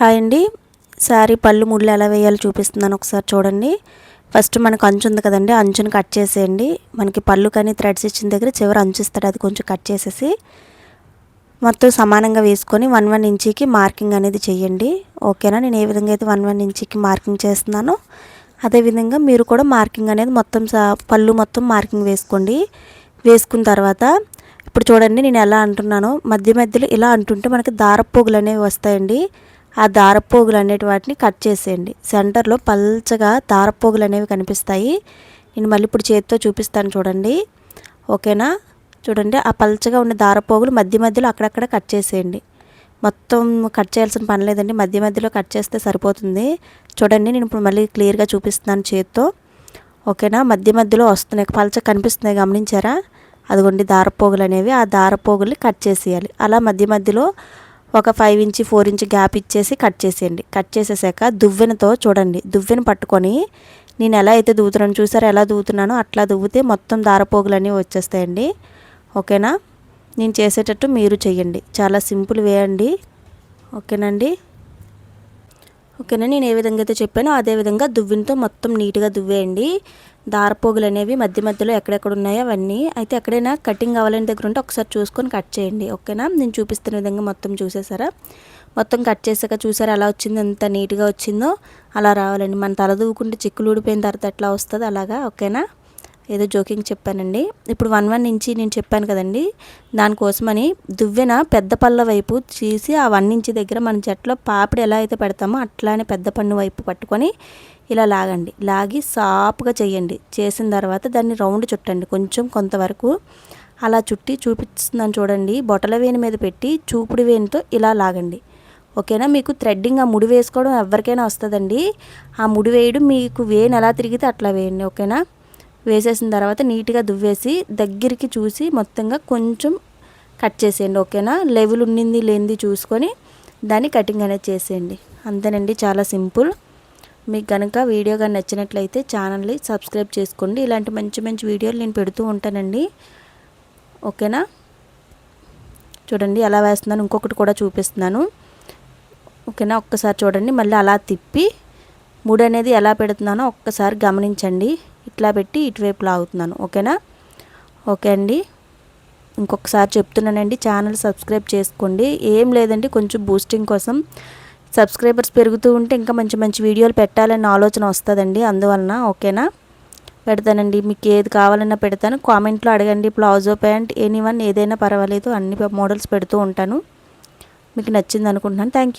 Hi అండి. శారీ పళ్ళు ముళ్ళు ఎలా వేయాలో చూపిస్తున్నాను ఒకసారి చూడండి. ఫస్ట్ మనకు అంచు ఉంది కదండి అంచుని కట్ చేసేయండి. మనకి పళ్ళు కానీ థ్రెడ్స్ ఇచ్చిన దగ్గర చివరి అంచు ఇస్తాడు అది కొంచెం కట్ చేసేసి మొత్తం సమానంగా వేసుకొని వన్ వన్ ఇంచీకి మార్కింగ్ అనేది చేయండి. ఓకేనా? నేను ఏ విధంగా అయితే వన్ వన్ ఇంచీకి మార్కింగ్ చేస్తున్నానో అదేవిధంగా మీరు కూడా మార్కింగ్ అనేది మొత్తం పళ్ళు మొత్తం మార్కింగ్ వేసుకోండి. వేసుకున్న తర్వాత ఇప్పుడు చూడండి నేను ఎలా అంటున్నానో మధ్య మధ్యలో ఇలా అంటుంటే మనకి దారపోగులు అనేవి వస్తాయండి. ఆ దారపోగులు అనేటి వాటిని కట్ చేసేయండి. సెంటర్లో పల్చగా దారపోగులు అనేవి కనిపిస్తాయి. నేను మళ్ళీ ఇప్పుడు చేతితో చూపిస్తాను చూడండి. ఓకేనా? చూడండి ఆ పల్చగా ఉన్న దారపోగులు మధ్య మధ్యలో అక్కడక్కడ కట్ చేసేయండి. మొత్తం కట్ చేయాల్సిన పని లేదండి. మధ్య మధ్యలో కట్ చేస్తే సరిపోతుంది. చూడండి నేను ఇప్పుడు మళ్ళీ క్లియర్గా చూపిస్తున్నాను చేతితో. ఓకేనా? మధ్య మధ్యలో వస్తున్నాయి. పల్చ కనిపిస్తున్నాయి గమనించారా? అదిగోండి దారపోగులు అనేవి ఆ దారపోగుల్ని కట్ చేసేయాలి. అలా మధ్య మధ్యలో ఒక five inch four inch gap ఇచ్చేసి కట్ చేసేయండి. కట్ చేసేసాక దువ్వెనతో చూడండి. దువ్వెన పట్టుకొని నేను ఎలా అయితే దువ్వుతున్నాను చూసారా? ఎలా దువ్వుతున్నానో అట్లా దువ్వితే మొత్తం దారపోగులన్నీ వచ్చేస్తాయండి. ఓకేనా? నేను చేసేటట్టు మీరు చేయండి చాలా సింపుల్ వే అండి. ఓకేనండి? ఓకేనా? నేను ఏ విధంగా అయితే చెప్పానో అదే విధంగా దువ్వినతో మొత్తం నీట్గా దువ్వేయండి. దారపోగులు అనేవి మధ్య మధ్యలో ఎక్కడెక్కడ ఉన్నాయో అవన్నీ. అయితే ఎక్కడైనా కటింగ్ కావాలని దగ్గర ఉంటే ఒకసారి చూసుకొని కట్ చేయండి. ఓకేనా? నేను చూపిస్తున్న విధంగా మొత్తం చూసేసారా? మొత్తం కట్ చేసాక చూసారా ఎలా వచ్చిందో? ఎంత నీట్గా వచ్చిందో అలా రావాలండి. మన తల దూకుంటే చిక్కులు ఊడిపోయిన తర్వాత ఎట్లా వస్తుంది అలాగా. ఓకేనా? ఏదో జోకింగ్ చెప్పానండి. ఇప్పుడు వన్ వన్ ఇంచి నేను చెప్పాను కదండి. దానికోసమని దువ్వెన పెద్ద పళ్ళ వైపు తీసి ఆ వన్ ఇంచి దగ్గర మన జట్లో పాపిడి ఎలా అయితే పెడతామో అట్లానే పెద్ద పన్ను వైపు పట్టుకొని ఇలా లాగండి. లాగి సాపుగా చేయండి. చేసిన తర్వాత దాన్ని రౌండ్ చుట్టండి. కొంచెం కొంతవరకు అలా చుట్టి చూపిస్తున్నాను చూడండి. బొటల వేణి మీద పెట్టి చూపుడు వేణితో ఇలా లాగండి. ఓకేనా? మీకు థ్రెడ్డింగ్ ఆ ముడి వేసుకోవడం ఎవరికైనా వస్తుందండి. ఆ ముడి వేయడం మీకు వేణి ఎలా తిరిగితే అట్లా వేయండి. ఓకేనా? వేసేసిన తర్వాత నీట్గా దువ్వేసి దగ్గరికి చూసి మొత్తంగా కొంచెం కట్ చేసేయండి ఓకేనా? లెవెల్ ఉన్నింది లేనిది చూసుకొని దాన్ని కటింగ్ అనేది చేసేయండి. అంతేనండి చాలా సింపుల్. మీకు కనుక వీడియో కానీ నచ్చినట్లయితే ఛానల్ని సబ్స్క్రైబ్ చేసుకోండి. ఇలాంటి మంచి మంచి వీడియోలు నేను పెడుతూ ఉంటానండి. ఓకేనా? చూడండి ఎలా వేస్తున్నాను ఇంకొకటి కూడా చూపిస్తున్నాను. ఓకేనా? ఒక్కసారి చూడండి మళ్ళీ అలా తిప్పి ముడి అనేది ఎలా పెడుతున్నానో ఒక్కసారి గమనించండి. ఇట్లా పెట్టి ఇటువైపు లాగుతున్నాను ఓకేనా? ఓకే అండి. ఇంకొకసారి చెప్తున్నానండి ఛానల్ సబ్స్క్రైబ్ చేసుకోండి. ఏం లేదండి కొంచెం బూస్టింగ్ కోసం. సబ్స్క్రైబర్స్ పెరుగుతూ ఉంటే ఇంకా మంచి మంచి వీడియోలు పెట్టాలన్న ఆలోచన వస్తుందండి అందువలన ఓకేనా? పెడతానండి మీకు ఏది కావాలన్నా పెడతాను. కామెంట్లో అడగండి ప్లాజో ప్యాంట్ ఎనీ వన్ ఏదైనా పర్వాలేదు అన్ని మోడల్స్ పెడుతూ ఉంటాను. మీకు నచ్చింది అనుకుంటున్నాను. థ్యాంక్